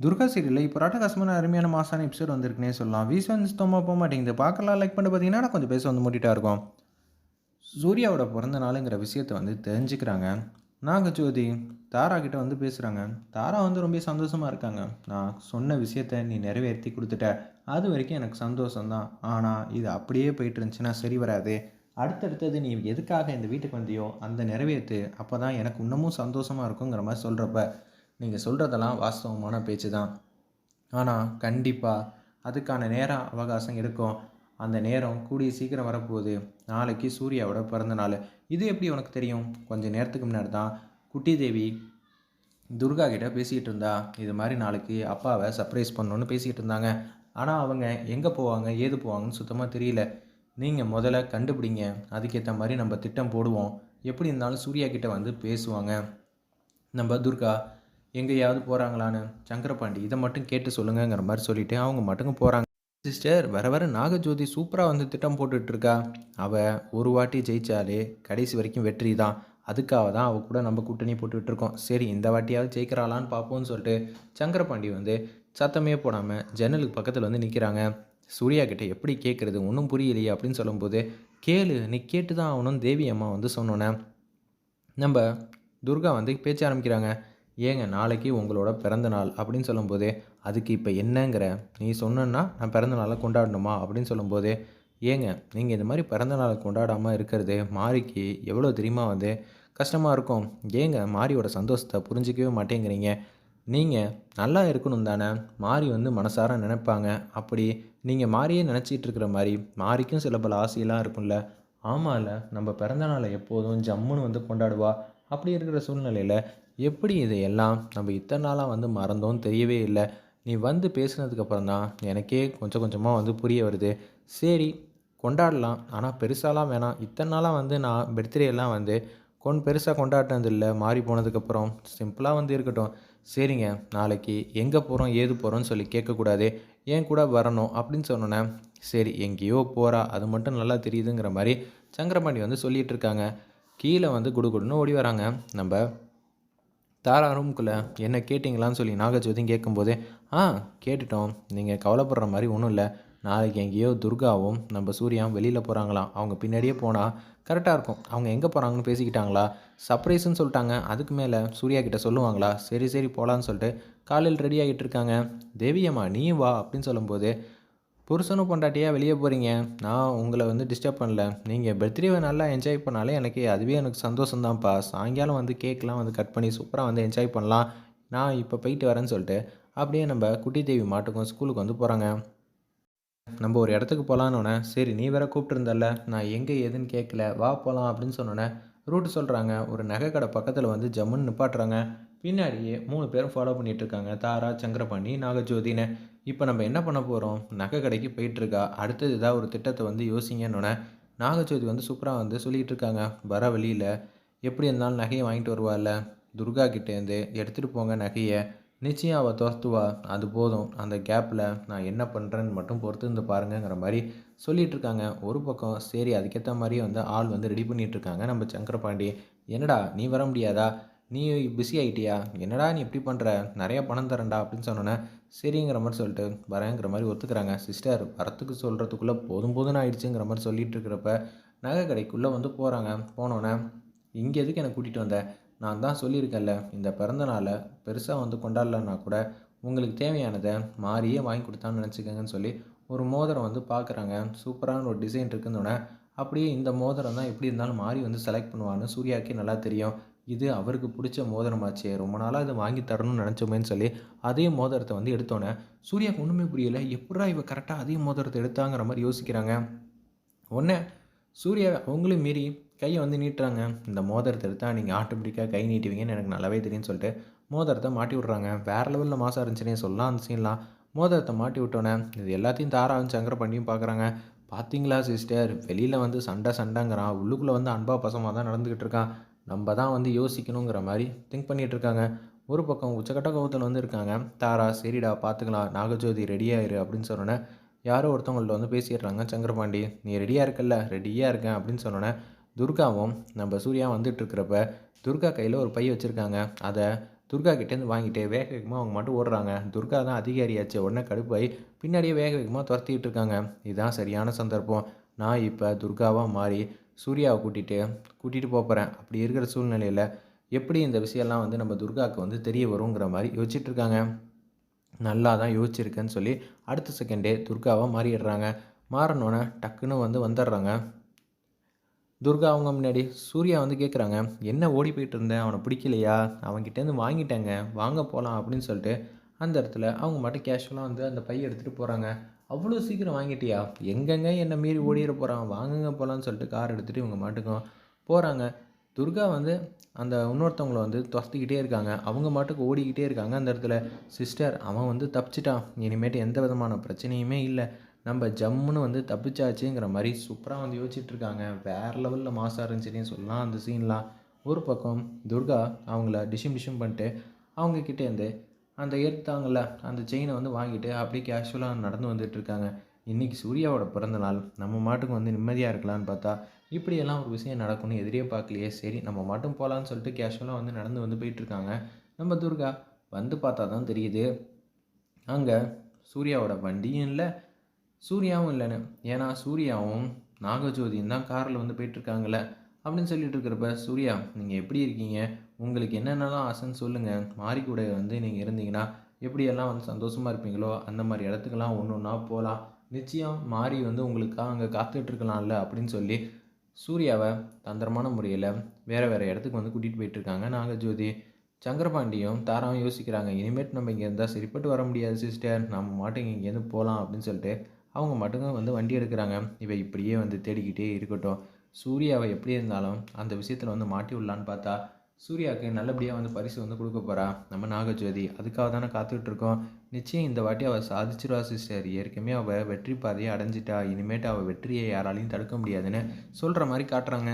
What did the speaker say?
துர்கா சீரியலில் இப்போ ராட்டகாசமான அருமையான மாசான எபிசோட் வந்திருக்குனே சொல்லலாம். வீஸ் வந்து சுத்தமாக போக மாட்டேங்குது. பார்க்கலாம் லைக் பண்ணி பார்த்தீங்கன்னா நான் கொஞ்சம் பேச வந்து மூட்டிட்டா இருக்கும். சூர்யாவோட பிறந்த நாளுங்கிற விஷயத்தை வந்து தெரிஞ்சுக்கிறாங்க. நாங்கள் ஜோதி தாரா கிட்ட வந்து பேசுகிறாங்க தாரா வந்து ரொம்ப சந்தோஷமாக இருக்காங்க. நான் சொன்ன விஷயத்த நீ நிறைவேற்றி கொடுத்துட்ட. அது வரைக்கும் எனக்கு சந்தோஷம்தான். ஆனால் இது அப்படியே போயிட்டு இருந்துச்சுன்னா சரி வராது. அடுத்தடுத்தது நீ எதுக்காக இந்த வீட்டுக்கு வந்தியோ அந்த நிறைவேற்று அப்போ தான் எனக்கு இன்னமும் சந்தோஷமாக இருக்குங்கிற மாதிரி சொல்கிறப்ப நீங்கள் சொல்கிறதெல்லாம் வாஸ்தவமான பேச்சு தான் ஆனால் கண்டிப்பாக அதுக்கான நேரம் அவகாசம் இருக்கும். அந்த நேரம் கூடிய சீக்கிரம் வரப்போகுது. நாளைக்கு சூர்யாவோட பிறந்த நாள். இது எப்படி உனக்கு தெரியும்? கொஞ்சம் நேரத்துக்கு முன்னாடி தான் குட்டி தேவி துர்கா கிட்ட பேசிகிட்டு இருந்தா. இது மாதிரி நாளைக்கு அப்பாவை சர்ப்ரைஸ் பண்ணணுன்னு பேசிகிட்டு இருந்தாங்க. ஆனால் அவங்க எங்கே போவாங்க? ஏது போவாங்கன்னு சுத்தமாக தெரியல. நீங்கள் முதல்ல கண்டுபிடிங்க. அதுக்கேற்ற மாதிரி நம்ம திட்டம் போடுவோம். எப்படி இருந்தாலும் சூர்யா கிட்ட வந்து பேசுவாங்க. நம்ம துர்கா எங்கேயாவது போகிறாங்களான்னு சங்கரபாண்டி இதை மட்டும் கேட்டு சொல்லுங்கங்கிற மாதிரி சொல்லிட்டு அவங்க மட்டும் போகிறாங்க சிஸ்டர் வர வர நாகஜோதி சூப்பராக வந்து திட்டம் போட்டுட்ருக்கா அவள் ஒரு வாட்டி ஜெயித்தாலே கடைசி வரைக்கும் வெற்றி தான். அதுக்காக தான் அவள் கூட நம்ம கூட்டணி போட்டுட்ருக்கோம் சரி இந்த வாட்டியாவது ஜெயிக்கிறாளான்னு பார்ப்போம்னு சொல்லிட்டு சங்கரபாண்டி வந்து சத்தமே போடாமல் ஜன்னலுக்கு பக்கத்தில் வந்து நிற்கிறாங்க சூர்யா கிட்டே எப்படி கேட்குறது ஒன்றும் புரியலையே அப்படின்னு சொல்லும்போது கேளு நீ கேட்டு தான் ஆகணும்னு தேவி அம்மா வந்து சொன்னோன்னே. நம்ம துர்கா வந்து பேச்ச ஆரம்பிக்கிறாங்க. ஏங்க நாளைக்கு உங்களோட பிறந்த நாள் அப்படின்னு சொல்லும்போது அதுக்கு இப்போ என்னங்கிற? நீ சொன்னா நான் பிறந்த நாளை கொண்டாடணுமா? அப்படின்னு சொல்லும்போது ஏங்க நீங்கள் இந்த மாதிரி பிறந்த நாளை கொண்டாடாமல் இருக்கிறது மாரிக்கு எவ்வளோ தெரியுமா வந்து? கஷ்டமாக இருக்கும். ஏங்க மாரியோட சந்தோஷத்தை புரிஞ்சிக்கவே மாட்டேங்கிறீங்க. நீங்கள் நல்லா இருக்கணும் தானே? மாறி வந்து மனசார நினைப்பாங்க. அப்படி நீங்கள் மாறியே நினச்சிட்டு இருக்கிற மாதிரி மாறிக்கும் சில பல ஆசையெல்லாம் இருக்கும்ல. ஆமாம்ல நம்ம பிறந்த நாளை எப்போதும் ஜம்முன்னு வந்து கொண்டாடுவா? அப்படி இருக்கிற சூழ்நிலையில் எப்படி இதையெல்லாம் நம்ம இத்தனை நாளாக வந்து மறந்தோன்னு தெரியவே இல்லை. நீ வந்து பேசுனதுக்கப்புறம் தான் எனக்கே கொஞ்சம் கொஞ்சமாக வந்து புரிய வருது. சரி கொண்டாடலாம். ஆனால் பெருசாலாம் வேணாம். இத்தனை நாளாக வந்து நான் பர்த்டேலாம் வந்து கொண் பெருசாக கொண்டாடினது இல்லை மாறி போனதுக்கப்புறம் சிம்பிளாக வந்து இருக்கட்டும். சரிங்க நாளைக்கு எங்கே போகிறோம் ஏது போகிறோன்னு சொல்லி கேட்கக்கூடாது. ஏன் கூட வரணும் அப்படின்னு சொன்னோன்னே சரி எங்கேயோ போகிறா அது மட்டும் நல்லா தெரியுதுங்கிற மாதிரி சங்கரபாண்டி வந்து சொல்லிகிட்டு இருக்காங்க. கீழே வந்து குடுகுடுன்னு ஓடி வராங்க. நம்ம தாரா ரூம்குள்ளே என்ன கேட்டிங்களான்னு சொல்லி நாகஜோதியும் கேட்கும்போதே ஆ கேட்டுட்டோம். நீங்கள் கவலைப்படுற மாதிரி ஒன்றும் இல்லை. நாளைக்கு எங்கேயோ துர்காவும் நம்ம சூர்யாவும் வெளியில் போகிறாங்களாம் அவங்க பின்னாடியே போனால் கரெக்டாக இருக்கும். அவங்க எங்கே போகிறாங்கன்னு பேசிக்கிட்டாங்களா? சர்ப்ரைஸ்ன்னு சொல்லிட்டாங்க. அதுக்கு மேலே சூர்யா கிட்டே சொல்லுவாங்களா? சரி சரி போகலான்னு சொல்லிட்டு காலையில் ரெடி ஆகிட்டு இருக்காங்க. தேவியம்மா நீ வா அப்படின்னு சொல்லும்போது புருஷனும் பொண்டாட்டியாக வெளியே போகிறீங்க நான் உங்களை வந்து டிஸ்டர்ப் பண்ணல. நீங்கள் பர்த்டேவை நல்லா என்ஜாய் பண்ணாலே எனக்கு அதுவே எனக்கு சந்தோஷம்தான்ப்பா. சாயங்காலம் வந்து கேக்லாம் வந்து கட் பண்ணி சூப்பராக வந்து என்ஜாய் பண்ணலாம். நான் இப்போ போயிட்டு வரேன்னு சொல்லிட்டு அப்படியே நம்ம குட்டி தேவி மாட்டுக்கும் ஸ்கூலுக்கு வந்து போகிறாங்க நம்ம ஒரு இடத்துக்கு போகலான்னொன்னே சரி நீ வேற கூப்பிட்டுருந்தல்ல நான் எங்கே ஏதுன்னு கேட்கல வா போகலாம் அப்படின்னு சொன்னோன்னே ரூட்டு சொல்கிறாங்க ஒரு நகை கடை பக்கத்தில் வந்து ஜம்முன்னு நிப்பாட்டுறாங்க. பின்னாடியே மூணு பேரும் ஃபாலோ பண்ணிகிட்டு இருக்காங்க. தாரா சங்கரபாணி நாகஜோதின்னு. இப்போ நம்ம என்ன பண்ண போகிறோம் நகை கடைக்கு போயிட்டுருக்கா. அடுத்தது ஏதாவது ஒரு திட்டத்தை வந்து யோசிங்கன்னொன்னே நாகச்சோதி வந்து சூப்பராக வந்து சொல்லிகிட்டு இருக்காங்க வர வழியில் எப்படி இருந்தாலும் நகையை வாங்கிட்டு வருவாள்ல. துர்கா கிட்டேருந்து எடுத்துகிட்டு போங்க நகையை. நிச்சயம் அவள் துரத்துவா. அது போதும். அந்த கேப்பில் நான் என்ன பண்ணுறேன்னு மட்டும் பொறுத்து இருந்து பாருங்கிற மாதிரி சொல்லிகிட்டு இருக்காங்க ஒரு பக்கம் சரி அதுக்கேற்ற மாதிரியே வந்து ஆள் வந்து ரெடி பண்ணிகிட்டு இருக்காங்க நம்ம சங்கரபாண்டி. என்னடா நீ வர முடியாதா? நீ பிஸி ஆகிட்டியா என்னடா நீ இப்படி பண்ணுற நிறையா பணம் தரேன்டா அப்படின்னு சொன்னோன்னே சரிங்கிற மாதிரி சொல்லிட்டு வரேங்கிற மாதிரி ஒத்துக்கிறாங்க. சிஸ்டர் வரத்துக்கு சொல்கிறதுக்குள்ளே போதும் போதும்னு ஆயிடுச்சுங்கிற மாதிரி சொல்லிட்டு இருக்கிறப்ப நகை கடைக்குள்ளே வந்து போகிறாங்க போனோன்னே இங்கே எதுக்கு என்னை கூட்டிகிட்டு வந்த? நான் தான் சொல்லியிருக்கேன்ல இந்த பிறந்த நாளை பெருசாக வந்து கொண்டாடலன்னா கூட உங்களுக்கு தேவையானதை மாறியே வாங்கி கொடுத்தான்னு நினச்சிக்கங்கன்னு சொல்லி ஒரு மோதிரம் வந்து பார்க்குறாங்க சூப்பரான ஒரு டிசைன் இருக்குன்னொன்னே அப்படியே இந்த மோதிரம் தான் எப்படி இருந்தாலும் மாறி வந்து செலக்ட் பண்ணுவான்னு சூர்யாக்கே நல்லா தெரியும். இது அவருக்கு பிடிச்ச மோதிரமாச்சே ரொம்ப நாளாக இதை வாங்கி தரணும்னு நினச்சோமேன்னு சொல்லி அதே மோதிரத்தை வந்து எடுத்தோன்னே சூர்யாவுக்கு ஒன்றுமே புரியலை எப்படா இவ கரெக்டாக அதே மோதிரத்தை எடுத்தாங்கிற மாதிரி யோசிக்கிறாங்க. உடனே சூர்யா அவங்களும் மீறி கையை வந்து நீட்டுறாங்க. இந்த மோதிரத்தை எடுத்தால் நீங்கள் ஆட்டோமேட்டிக்காக கை நீட்டுவீங்கன்னு எனக்கு நல்லாவே தெரியும்னு சொல்லிட்டு மோதிரத்தை மாட்டி விட்றாங்க. வேறு லெவலில் மாசாக இருந்துச்சுன்னே சொல்லலாம் அந்த சீன்லாம் மோதிரத்தை மாட்டி விட்டோன்னே இது எல்லாத்தையும் தாராவும் சங்கர பண்ணியும் பார்க்குறாங்க பார்த்தீங்களா சிஸ்டர் வெளியில் வந்து சண்டை சண்டைங்கிறான். உள்ளுக்குள்ளே வந்து அன்பா பசமாக தான் நடந்துக்கிட்டு இருக்கான். நம்ம தான் வந்து யோசிக்கணுங்கிற மாதிரி திங்க் பண்ணிகிட்டு இருக்காங்க ஒரு பக்கம் உச்சக்கட்ட கோபத்தில் வந்து இருக்காங்க. தாரா சரிடா பார்த்துக்கலாம் நாகஜோதி ரெடியாயிரு அப்படின்னு சொன்னோன்னே யாரோ ஒருத்தவங்கள்ட்ட வந்து பேசிடுறாங்க. சங்கரபாண்டி நீ ரெடியாக இருக்கல்ல? ரெடியாக இருக்கேன் அப்படின்னு சொன்னோன்னே துர்காவும் நம்ம சூர்யா வந்துட்டுருக்கிறப்ப துர்கா கையில் ஒரு பை வச்சுருக்காங்க. அதை துர்கா கிட்டேருந்து வாங்கிட்டு வேக வேகமாக அவங்க மட்டும் ஓடுறாங்க. துர்கா தான் அதிகாரியாச்சு உடனே கடுப்பாய் பின்னாடியே வேக வேகமாக துரத்திக்கிட்டு இருக்காங்க. இதுதான் சரியான சந்தர்ப்பம். நான் இப்போ துர்காவாக மாறி சூர்யாவை கூட்டிகிட்டு கூட்டிகிட்டு போகிறேன் அப்படி இருக்கிற சூழ்நிலையில் எப்படி இந்த விஷயம்லாம் வந்து நம்ம துர்காவுக்கு வந்து தெரிய வருங்கிற மாதிரி யோசிச்சுட்ருக்காங்க நல்லா தான் யோசிச்சிருக்கேன்னு சொல்லி அடுத்த செகண்டே துர்காவை மாறிடுறாங்க. மாறினோன்னே டக்குன்னு வந்து வந்துடுறாங்க. துர்கா அவங்க முன்னாடி சூர்யா வந்து கேட்குறாங்க என்ன ஓடி போயிட்டு இருந்தேன் அவனை பிடிக்கலையா? அவன்கிட்டேருந்து வாங்கிட்டேங்க. வாங்க போகலாம் அப்படின்னு சொல்லிட்டு அந்த இடத்துல அவங்க மட்டும் கேஷுவலாக வந்து அந்த பையை எடுத்துகிட்டு போகிறாங்க அவ்வளோ சீக்கிரம் வாங்கிட்டியா? எங்கெங்க என்னை மீறி ஓடிட போகிறான் வாங்குங்க போகலான்னு சொல்லிட்டு கார் எடுத்துகிட்டு இவங்க மாட்டுக்கும் போகிறாங்க துர்கா வந்து அந்த இன்னொருத்தவங்களை வந்து துரத்திக்கிட்டே இருக்காங்க. அவங்க மாட்டுக்கு ஓடிக்கிட்டே இருக்காங்க. அந்த இடத்துல சிஸ்டர் அவன் வந்து தப்பிச்சிட்டான். இனிமேட்டு எந்த விதமான பிரச்சனையுமே இல்லை. நம்ம ஜம்முன்னு வந்து தப்பிச்சாச்சுங்கிற மாதிரி சூப்பராக வந்து யோசிச்சுட்ருக்காங்க வேறு லெவலில் மாசாக இருந்துச்சுன்னு சொல்லலாம். அந்த சீன்லாம் ஒரு பக்கம் துர்கா அவங்கள டிஷிம் டிஷிம் பண்ணிட்டு அவங்கக்கிட்டேருந்து அந்த எடுத்தாங்கல்ல அந்த செயினை வந்து வாங்கிட்டு அப்படியே கேஷுவலாக நடந்து வந்துட்டுருக்காங்க. இன்றைக்கி சூர்யாவோட பிறந்த நாள். நம்ம மாட்டுக்கு வந்து நிம்மதியாக இருக்கலாம்னு பார்த்தா இப்படியெல்லாம் ஒரு விஷயம் நடக்கும்னு எதிரே பார்க்கலையே. சரி நம்ம மட்டும் போகலான்னு சொல்லிட்டு கேஷுவலாக வந்து நடந்து வந்து போயிட்டுருக்காங்க. நம்ம துர்கா வந்து பார்த்தா தான் தெரியுது. அங்கே சூர்யாவோட வண்டியும் இல்லை சூர்யாவும் இல்லைன்னு. ஏன்னா சூர்யாவும் நாகஜோதியும் தான் காரில் வந்து போயிட்டுருக்காங்களே அப்படின்னு சொல்லிட்டு இருக்கிறப்ப சூர்யா நீங்கள் எப்படி இருக்கீங்க? உங்களுக்கு என்னென்னலாம் ஆசைன்னு சொல்லுங்கள் மாறி கூட வந்து நீங்கள் இருந்தீங்கன்னா எப்படியெல்லாம் வந்து சந்தோஷமாக இருப்பீங்களோ அந்த மாதிரி இடத்துக்கெல்லாம் ஒன்று ஒன்றா போகலாம் நிச்சயம் மாறி வந்து உங்களுக்காக அங்கே காத்துட்ருக்கலாம்ல அப்படின்னு சொல்லி சூர்யாவை தந்திரமான முறையில் வேறு வேறு இடத்துக்கு வந்து கூட்டிகிட்டு போயிட்டுருக்காங்க நாகஜோதி. சங்கரபாண்டியும் தாராவும் யோசிக்கிறாங்க இனிமேட்டு நம்ம இங்கே இருந்தால் சரிப்பட்டு வர முடியாது சிஸ்டர் நம்ம மாட்டுங்க இங்கேருந்து போகலாம் அப்படின்னு சொல்லிட்டு அவங்க மட்டுங்க வந்து வண்டி எடுக்கிறாங்க. இவை இப்படியே வந்து தேடிக்கிட்டே இருக்கட்டும். சூர்யாவை எப்படி இருந்தாலும் அந்த விஷயத்தில் வந்து மாட்டி விடலான்னு பார்த்தா சூர்யாவுக்கு நல்லபடியாக வந்து பரிசு வந்து கொடுக்க போகிறா நம்ம நாகஜோதி அதுக்காக தானே காத்துட்ருக்கோம் நிச்சயம் இந்த வாட்டி அவள் சாதிச்சிருவா சிஸ்டர் ஏற்கனவே அவள் வெற்றி பாதையை அடைஞ்சிட்டா. இனிமேட்டு அவள் வெற்றியை யாராலையும் தடுக்க முடியாதுன்னு சொல்கிற மாதிரி காட்டுறாங்க.